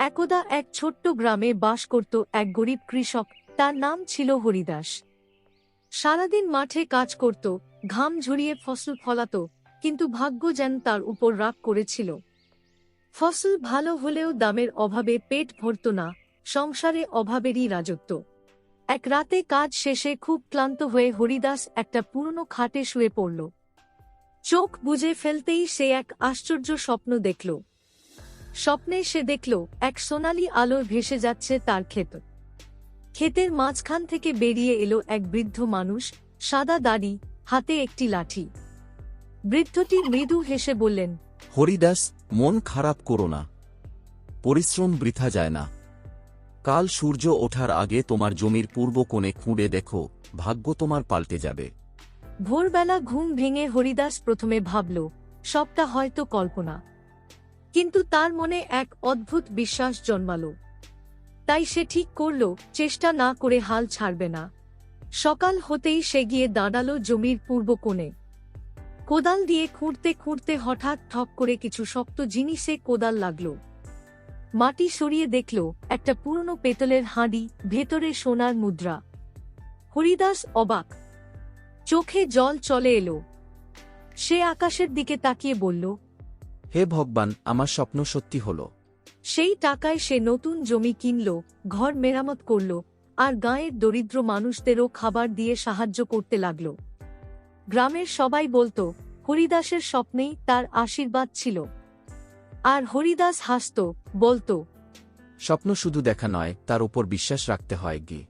একদা এক ছোট্ট গ্রামে বাস করত এক গরিব কৃষক, তার নাম ছিল হরিদাস। সারাদিন মাঠে কাজ করত, ঘাম ঝরিয়ে ফসল ফলাত, কিন্তু ভাগ্য যেন তার উপর রাগ করেছিল। ফসল ভালো হলেও দামের অভাবে পেট ভরত না, সংসারে অভাবেরই রাজত্ব। এক রাতে কাজ শেষে খুব ক্লান্ত হয়ে হরিদাস একটা পুরনো খাটে শুয়ে পড়ল। চোখ বুজে ফেলতেই সে এক আশ্চর্য স্বপ্ন দেখল। স্বপ্নে সে দেখল এক সোনালি আলো ভেসে যাচ্ছে তার ক্ষেত। ক্ষেতের মাঝখান থেকে বেরিয়ে এলো এক বৃদ্ধ মানুষ সাদা দাড়ি হাতে একটি লাঠি। বৃদ্ধটি মৃদু হেসে বললেন হরিদাস মন খারাপ করো না। পরিশ্রম বৃথা যায় না। কাল সূর্য ওঠার আগে তোমার জমির পূর্ব কোণে খুঁড়ে দেখো ভাগ্য তোমার পাল্টে যাবে। ভোরবেলা ঘুম ভেঙে হরিদাস প্রথমে ভাবল সবটা হয়তো কল্পনা। কিন্তু তার মনে এক অদ্ভুত বিশ্বাস জন্মাল। তাই সে ঠিক করল, চেষ্টা না করে হাল ছাড়বে না। সকাল হতেই সে গিয়ে দাঁড়াল জমির পূর্ব কোণে। কোদাল দিয়ে খুঁড়তে খুঁড়তে হঠাৎ ঠক করে কিছু শক্ত জিনিসে কোদাল লাগল। মাটি সরিয়ে দেখল, একটা পুরনো পেতলের হাঁড়ি, ভেতরে সোনার মুদ্রা। হরিদাস অবাক। চোখে জল চলে এলো। সে আকাশের দিকে তাকিয়ে বলল হে ভগবান আমার স্বপ্ন সত্যি হল। সেই টাকায় সে নতুন জমি কিনল ঘর মেরামত করল আর গাঁয়ের দরিদ্র মানুষদেরও খাবার দিয়ে সাহায্য করতে লাগল। গ্রামের সবাই বলতো হরিদাসের স্বপ্নেই তার আশীর্বাদ ছিল। আর হরিদাস হাসত বলতো স্বপ্ন শুধু দেখা নয় তার উপর বিশ্বাস রাখতে হয় গি